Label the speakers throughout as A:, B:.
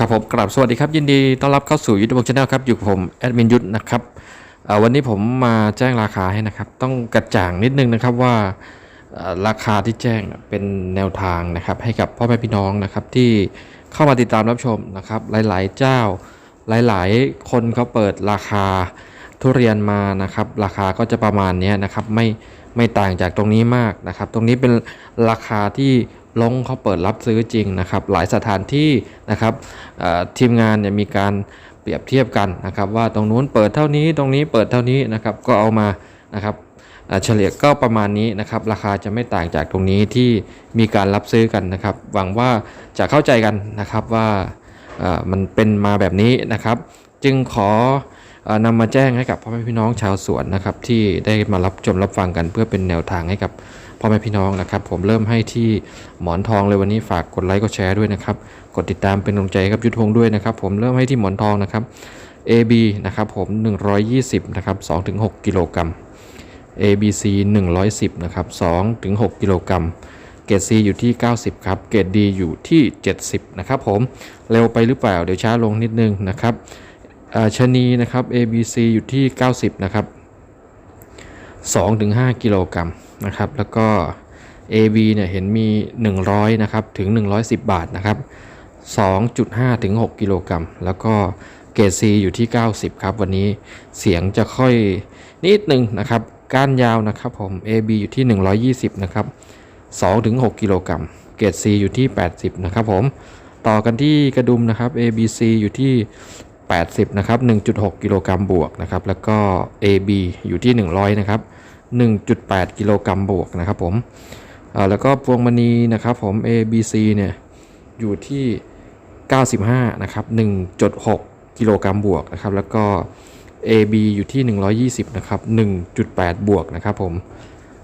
A: ครับผมกราบสวัสดีครับ ยินดีต้อนรับเข้าสู่ยุทธบงชาแนลครับอยู่กับผมแอดมินยุทธนะครับวันนี้ผมมาแจ้งราคาให้นะครับ ต้องกระจ่างนิดนึงนะครับว่าราคาที่แจ้งเป็นแนวทางนะครับ ให้กับพ่อแม่พี่น้องนะครับที่เข้ามาติดตามรับชมนะครับ หลาย ๆ เจ้าหลาย ๆ คนเขาเปิดราคาทุเรียนมานะครับ ราคาก็จะประมาณนี้นะครับไม่ไม่ต่างจากตรงนี้มากนะครับ ตรงนี้เป็นราคาที่ ลงเขาเปิดรับซื้อจริงนะครับ หลายสถานที่นะครับทีมงานเนี่ยมีการเปรียบเทียบกันนะครับว่าตรงนู้นเปิดเท่านี้ตรงนี้เปิดเท่านี้นะครับก็เอามานะครับเฉลี่ยก็ประมาณนี้นะครับ ราคาจะไม่ต่างจากตรงนี้ที่มีการรับซื้อกันนะครับ หวังว่าจะเข้าใจกันนะครับว่ามันเป็นมาแบบนี้นะครับ จึงขอออนำมาแจ้งให้กับพ่อแม่พี่น้องชาวสวนนะครับ ที่ได้มารับชมรับฟังกันเพื่อเป็นแนวทางให้กับ พ่อแม่พี่น้องนะครับ ผมเริ่มให้ที่หมอนทองเลยวันนี้ฝากกดไลค์กดแชร์ด้วยนะครับ กดติดตามเป็นกำลังใจกับยุทธพงศ์ด้วยนะครับ ผมเริ่มให้ที่หมอนทองนะครับ AB นะครับผม 120นะครับ2-6กิโลกรัม ABC 110นะครับ2ถึง6กิโลกรัมเกรด C อยู่ที่ 90 ครับ เกรด D อยู่ที่ 70 นะครับผม เร็วไปหรือเปล่า เดี๋ยวช้าลงนิดนึงนะครับชะนีนะครับ ABC อยู่ที่ 90 นะครับ2ถึง5กิโลกรัม นะครับ แล้วก็ AB เนี่ยเห็นมี 100 นะครับ ถึง 110 บาทนะครับ 2.5 ถึง 6 กิโลกรัม แล้วก็เกรด C อยู่ที่ 90 ครับ วันนี้เสียงจะค่อยนิดนึงนะครับ ก้านยาวนะครับผม AB อยู่ที่ 120 นะครับ 2 ถึง 6 กิโลกรัม เกรด C อยู่ที่ 80 นะครับผม ต่อกันที่กระดุมนะครับ ABC อยู่ที่ 80 นะครับ 1.6 กิโลกรัมบวกนะครับ แล้วก็ AB อยู่ที่ 100 นะครับ 1.8 กิโลกรัมบวกนะครับผมแล้วก็พวงมณีนะครับผม ABC เนี่ยอยู่ที่ 95 นะครับ 1.6 กิโลกรัมบวกนะครับ แล้วก็ AB อยู่ที่ 120 นะครับ 1.8 บวกนะครับผม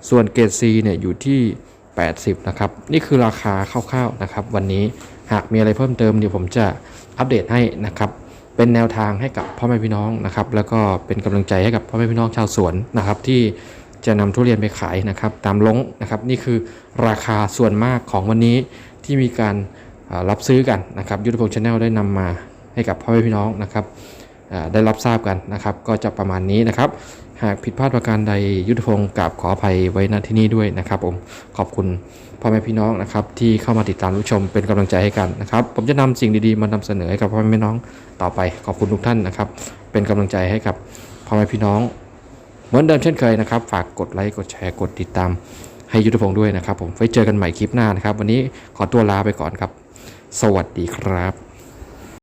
A: ส่วนเกรด C เนี่ยอยู่ที่ 80 นะครับ นี่คือราคาคร่าวๆนะครับ วันนี้หากมีอะไรเพิ่มเติมเดี๋ยวผมจะอัปเดตให้นะครับ เป็นแนวทางให้กับพ่อแม่พี่น้องนะครับ แล้วก็เป็นกำลังใจให้กับพ่อแม่พี่น้องชาวสวนนะครับที่ จะนำทุเรียนไปขายนะครับ ตามลงนะครับ นี่คือราคาส่วนมากของวันนี้ที่มีการรับซื้อกันนะครับ ยุทธพงศ์ชาแนลได้นำมาให้กับพ่อแม่พี่น้องนะครับได้รับทราบกันนะครับ ก็จะประมาณนี้นะครับ หากผิดพลาดประการใดยุทธพงศ์กราบขออภัยไว้ณที่นี้ด้วยนะครับผมขอบคุณพ่อแม่พี่น้องนะครับที่เข้ามาติดตามรับชมเป็นกำลังใจให้กันนะครับ ผมจะนำสิ่งดีๆมานำเสนอให้กับพ่อแม่พี่น้องต่อไป ขอบคุณทุกท่านนะครับ เป็นกำลังใจให้กับพ่อแม่พี่น้อง เหมือนเดิมเช่นเคยนะครับ ฝากกดไลค์กดแชร์กดติดตามให้ยุทธพงศ์ด้วยนะครับ ผมไว้เจอกันใหม่คลิปหน้านะครับ วันนี้ขอตัวลาไปก่อนครับ สวัสดีครับ